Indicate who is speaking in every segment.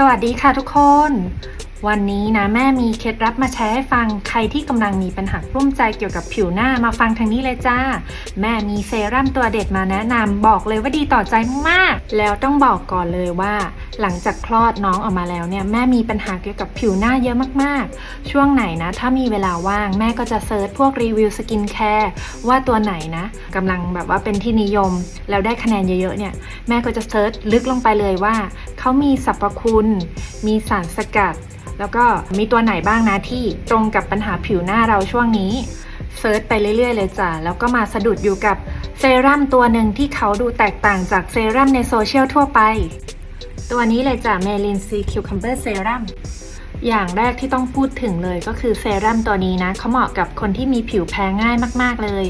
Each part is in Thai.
Speaker 1: สวัสดีค่ะทุกคน วันนี้นะแม่มีเคล็ดลับมาแชร์ให้ฟังใครที่กำลังมีปัญหากลุ้มใจเกี่ยวกับผิวหน้ามาฟังทางนี้เลยจ้า แม่มีเซรั่มตัวเด็ดมาแนะนำบอกเลยว่าดีต่อใจมาก แล้วต้องบอกก่อนเลยว่า หลังจากคลอดน้องออกมาแล้วเนี่ยแม่มีปัญหาเกี่ยวกับผิวหน้าเยอะมากๆ ช่วงไหนนะ ถ้ามีเวลาว่างแม่ก็จะเซิร์ชพวกรีวิวสกินแคร์ว่าตัวไหนนะกำลังแบบว่าเป็นที่นิยม แล้วได้คะแนนเยอะๆเนี่ยแม่ก็จะเซิร์ชลึกลงไปเลยว่าเขามีสรรพคุณ มีสารสกัด แล้วก็มีตัวไหนบ้างนะที่ตรงกับปัญหาผิวหน้าเราช่วงนี้เซิร์ชไปเรื่อย ๆ เลยจ้ะ แล้วก็มาสะดุดอยู่กับเซรั่มตัวหนึ่งที่เขาดูแตกต่างจากเซรั่มในโซเชียลทั่วไป ตัวนี้เลยจ้ะเมลินซีคิวคัมเบอร์เซรั่มอย่างแรกที่ต้องพูดถึงเลยก็คือเซรั่มตัวนี้นะเขาเหมาะกับคนที่มีผิวแพ้ง่ายมาก ๆ เลย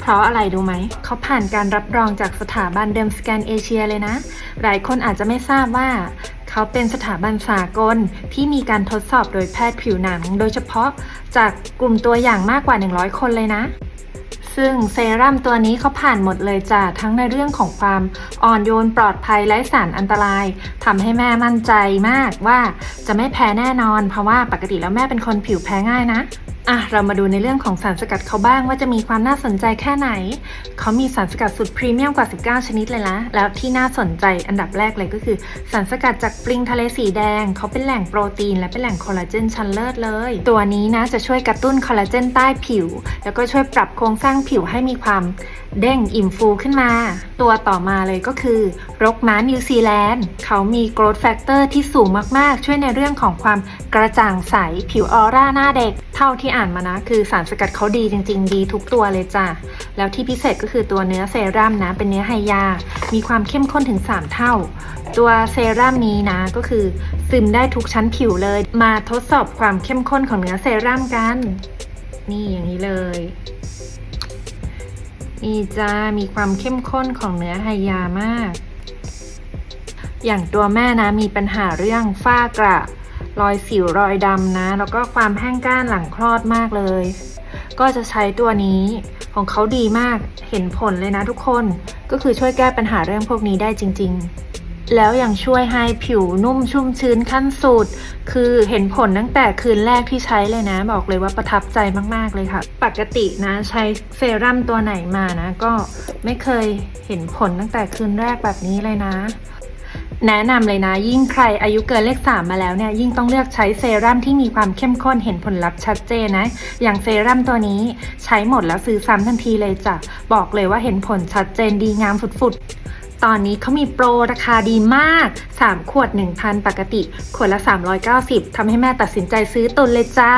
Speaker 1: เพราะอะไรดูไหม เขาผ่านการรับรองจากสถาบันเดมสแกนเอเชียเลยนะ หลายคนอาจจะไม่ทราบว่า เขาเป็นสถาบันสากลที่มีการทดสอบโดยแพทย์ผิวหนัง โดยเฉพาะจากกลุ่มตัวอย่างมากกว่า 100 คนเลยนะ ซึ่งเซรั่มตัวนี้เขาผ่านหมดเลยจ้ะทั้งในเรื่องของความอ่อนโยนปลอดภัยไร้สารอันตรายทำให้แม่มั่นใจมากว่าจะไม่แพ้แน่นอน เพราะว่าปกติแล้วแม่เป็นคนผิวแพ้ง่ายนะ อะเรามาดูในเรื่องของสารสกัดเขาบ้างว่าจะมีความน่าสนใจแค่ไหน เขามีสารสกัดสุดพรีเมียมกว่า 19 ชนิดเลยนะแล้วที่น่าสนใจอันดับแรกเลยก็คือ สารสกัดจากปลิงทะเลสีแดง เขาเป็นแหล่งโปรตีน และเป็นแหล่งคอลลาเจนชั้นเลิศเลย ตัวนี้นะจะช่วยกระตุ้นคอลลาเจนใต้ผิว แล้วก็ช่วยปรับโครงสร้างผิวให้มีความเด้งอิ่มฟูขึ้นมา ตัวต่อมาเลยก็คือ รกม้านิวซีแลนด์เขามี growth factor ที่สูงมากๆ ช่วยในเรื่องของความกระจ่างใสผิวออร่าหน้าเด็กเท่าที่อ่านมานะ คือสารสกัดเขาดีจริง ๆ ดีทุกตัวเลยจ้ะ แล้วที่พิเศษก็คือตัวเนื้อเซรั่มนะ เป็นเนื้อไฮยา มีความเข้มข้นถึง 3 เท่า ตัวเซรั่มนี้นะก็คือซึมได้ทุกชั้นผิวเลย มาทดสอบความเข้มข้นของเนื้อเซรั่มกัน นี่อย่างนี้เลยนี่จ้ามีความเข้มข้นของเนื้อไฮยามาก อย่างตัวแม่นะมีปัญหาเรื่องฝ้ากระ รอยสิวรอยดำนะ แล้วก็ความแห้งก้านหลังคลอดมากเลย ก็จะใช้ตัวนี้ของเขาดีมากเห็นผลเลยนะทุกคนก็คือช่วยแก้ปัญหาเรื่องพวกนี้ได้จริง ๆ แล้วยังช่วยให้ผิวนุ่มชุ่มชื้นขั้นสุด คือเห็นผลตั้งแต่คืนแรกที่ใช้เลยนะ บอกเลยว่าประทับใจมากๆเลยค่ะ ปกตินะ ใช้เซรั่มตัวไหนมานะ ก็ไม่เคยเห็นผลตั้งแต่คืนแรกแบบนี้เลยนะ แนะนำเลยนะ ยิ่งใครอายุเกินเลข 3 มาแล้วเนี่ย ยิ่งต้องเลือกใช้เซรั่มที่มีความเข้มข้นเห็นผลลัพธ์ชัดเจนนะ อย่างเซรั่มตัวนี้ใช้หมดแล้วซื้อซ้ำทันทีเลยจ้ะ บอกเลยว่าเห็นผลชัดเจนดีงามฝุดๆ ตอนนี้เขามีโปรราคาดีมาก 3 ขวด 1,000 ปกติ ขวดละ 390ทำให้แม่ตัดสินใจซื้อตุนเลยจ้า